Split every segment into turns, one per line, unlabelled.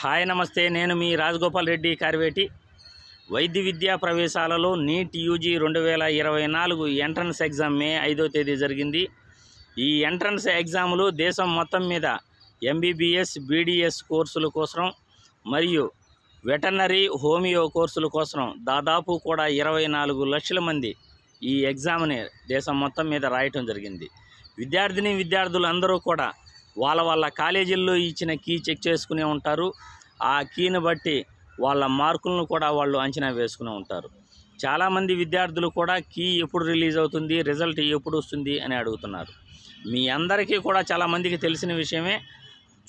Hi నమస్తే నేను మీ రాజగోపాల్ రెడ్డి కార్వేటి. వైద్య విద్యా ప్రవేశాలలో నీట్ యూజీ రెండు వేల ఇరవై నాలుగు ఎంట్రన్స్ ఎగ్జామ్ మే ఐదో తేదీ జరిగింది. ఈ ఎంట్రన్స్ ఎగ్జాములు దేశం మొత్తం మీద ఎంబీబీఎస్ బీడీఎస్ కోర్సుల కోసం మరియు వెటర్నరీ హోమియో కోర్సుల కోసం దాదాపు కూడా ఇరవై నాలుగు లక్షల మంది ఈ ఎగ్జామ్ని దేశం మొత్తం మీద రాయటం జరిగింది. విద్యార్థిని విద్యార్థులు అందరూ కూడా వాళ్ళ వాళ్ళ కాలేజీల్లో ఇచ్చిన కీ చెక్ చేసుకునే ఉంటారు. ఆ కీని బట్టి వాళ్ళ మార్కులను కూడా వాళ్ళు అంచనా వేసుకుని ఉంటారు. చాలామంది విద్యార్థులు కూడా కీ ఎప్పుడు రిలీజ్ అవుతుంది రిజల్ట్ ఎప్పుడు వస్తుంది అని అడుగుతున్నారు. మీ అందరికీ కూడా చాలామందికి తెలిసిన విషయమే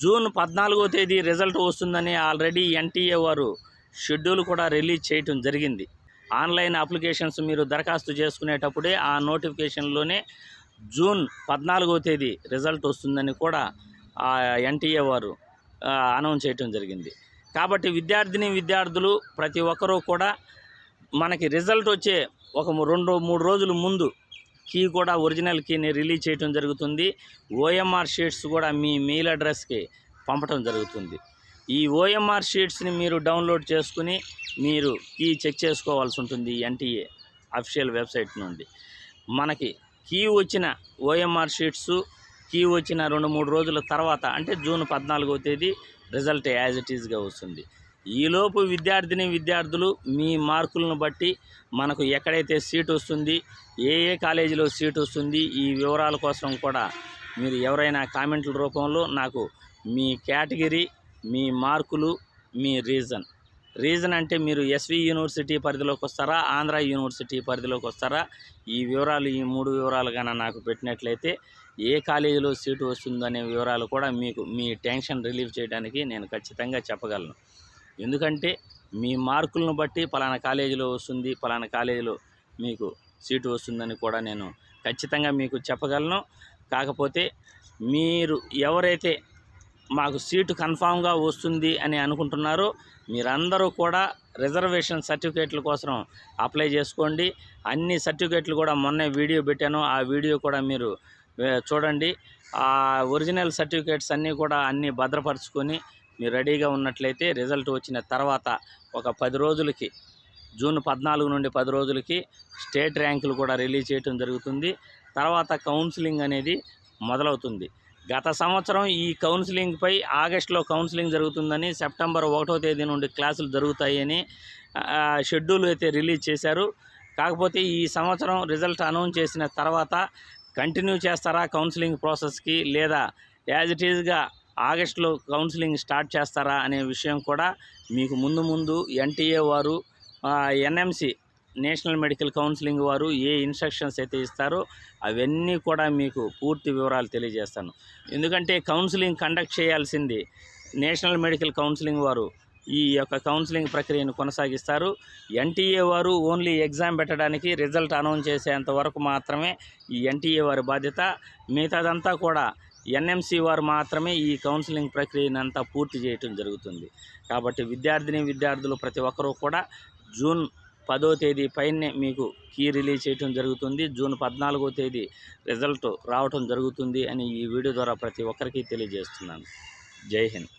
జూన్ పద్నాలుగో తేదీ రిజల్ట్ వస్తుందని ఆల్రెడీ ఎన్టీఏ వారు షెడ్యూల్ కూడా రిలీజ్ చేయటం జరిగింది. ఆన్లైన్ అప్లికేషన్స్ మీరు దరఖాస్తు చేసుకునేటప్పుడే ఆ నోటిఫికేషన్లోనే జూన్ పద్నాలుగో తేదీ రిజల్ట్ వస్తుందని కూడా ఆ ఎన్టీఏ వారు అనౌన్స్ చేయటం జరిగింది. కాబట్టి విద్యార్థిని విద్యార్థులు ప్రతి ఒక్కరూ కూడా మనకి రిజల్ట్ వచ్చే ఒక రెండు మూడు రోజుల ముందు కీ కూడా ఒరిజినల్ కీని రిలీజ్ చేయటం జరుగుతుంది. ఓఎంఆర్ షీట్స్ కూడా మీ మెయిల్ అడ్రస్కి పంపటం జరుగుతుంది. ఈ ఓఎంఆర్ షీట్స్ని మీరు డౌన్లోడ్ చేసుకుని మీరు కీ చెక్ చేసుకోవాల్సి ఉంటుంది ఎన్టీఏ అఫీషియల్ వెబ్సైట్ నుండి. మనకి కీ వచ్చిన ఓఎంఆర్ షీట్స్ కీ వచ్చిన రెండు మూడు రోజుల తర్వాత అంటే జూన్ పద్నాలుగో తేదీ రిజల్ట్ యాజ్ ఇట్ ఈజ్గా వస్తుంది. ఈలోపు విద్యార్థిని విద్యార్థులు మీ మార్కులను బట్టి మనకు ఎక్కడైతే సీట్ వస్తుంది ఏ ఏ కాలేజీలో సీట్ వస్తుంది ఈ వివరాల కోసం కూడా మీరు ఎవరైనా కామెంట్ల రూపంలో నాకు మీ కేటగిరీ మీ మార్కులు మీ రీజన్ రీజన్ అంటే మీరు ఎస్వి యూనివర్సిటీ పరిధిలోకి వస్తారా ఆంధ్ర యూనివర్సిటీ పరిధిలోకి వస్తారా? ఈ వివరాలు ఈ మూడు వివరాలు కన్నా నాకు పెట్టినట్లయితే ఏ కాలేజీలో సీటు వస్తుందనే వివరాలు కూడా మీకు మీ టెన్షన్ రిలీవ్ చేయడానికి నేను ఖచ్చితంగా చెప్పగలను. ఎందుకంటే మీ మార్కులను బట్టి పలానా కాలేజీలో వస్తుంది పలానా కాలేజీలో మీకు సీటు వస్తుందని కూడా నేను ఖచ్చితంగా మీకు చెప్పగలను. కాకపోతే మీరు ఎవరైతే మాకు సీటు కన్ఫామ్గా వస్తుంది అని అనుకుంటున్నారు. మీరందరూ కూడా రిజర్వేషన్ సర్టిఫికేట్ల కోసం అప్లై చేసుకోండి. అన్ని సర్టిఫికేట్లు కూడా మొన్నే వీడియో పెట్టాను. ఆ వీడియో కూడా మీరు చూడండి. ఆ ఒరిజినల్ సర్టిఫికేట్స్ అన్నీ కూడా అన్నీ భద్రపరుచుకొని మీరు రెడీగా ఉన్నట్లయితే రిజల్ట్ వచ్చిన తర్వాత ఒక పది రోజులకి జూన్ పద్నాలుగు నుండి పది రోజులకి స్టేట్ ర్యాంకులు కూడా రిలీజ్ చేయడం జరుగుతుంది. తర్వాత కౌన్సిలింగ్ అనేది మొదలవుతుంది. గత సంవత్సరం ఈ కౌన్సిలింగ్పై ఆగస్టులో కౌన్సిలింగ్ జరుగుతుందని సెప్టెంబర్ ఒకటో తేదీ నుండి క్లాసులు జరుగుతాయని షెడ్యూల్ అయితే రిలీజ్ చేశారు. కాకపోతే ఈ సంవత్సరం రిజల్ట్ అనౌన్స్ చేసిన తర్వాత కంటిన్యూ చేస్తారా కౌన్సిలింగ్ ప్రాసెస్కి లేదా యాజ్ ఇట్ ఈజ్గా ఆగస్టులో కౌన్సిలింగ్ స్టార్ట్ చేస్తారా అనే విషయం కూడా మీకు ముందు ముందు ఎన్టీఏ వారు ఎన్ఎంసి నేషనల్ మెడికల్ కౌన్సిలింగ్ వారు ఏ ఇన్స్ట్రక్షన్స్ అయితే ఇస్తారో అవన్నీ కూడా మీకు పూర్తి వివరాలు తెలియజేస్తాను. ఎందుకంటే కౌన్సిలింగ్ కండక్ట్ చేయాల్సింది నేషనల్ మెడికల్ కౌన్సిలింగ్ వారు. ఈ యొక్క కౌన్సిలింగ్ ప్రక్రియను కొనసాగిస్తారు. ఎన్టీఏ వారు ఓన్లీ ఎగ్జామ్ పెట్టడానికి రిజల్ట్ అనౌన్స్ చేసేంత వరకు మాత్రమే ఈ ఎన్టీఏ వారి బాధ్యత. మిగతాదంతా కూడా ఎన్ఎంసి వారు మాత్రమే ఈ కౌన్సిలింగ్ ప్రక్రియను అంతా పూర్తి చేయటం జరుగుతుంది. కాబట్టి విద్యార్థిని విద్యార్థులు ప్రతి ఒక్కరూ కూడా జూన్ పదో తేదీ పైనే మీకు కీ రిలీజ్ చేయటం జరుగుతుంది. జూన్ పద్నాలుగో తేదీ రిజల్ట్ రావటం జరుగుతుంది అని ఈ వీడియో ద్వారా ప్రతి ఒక్కరికి తెలియజేస్తున్నాను. జై హింద్.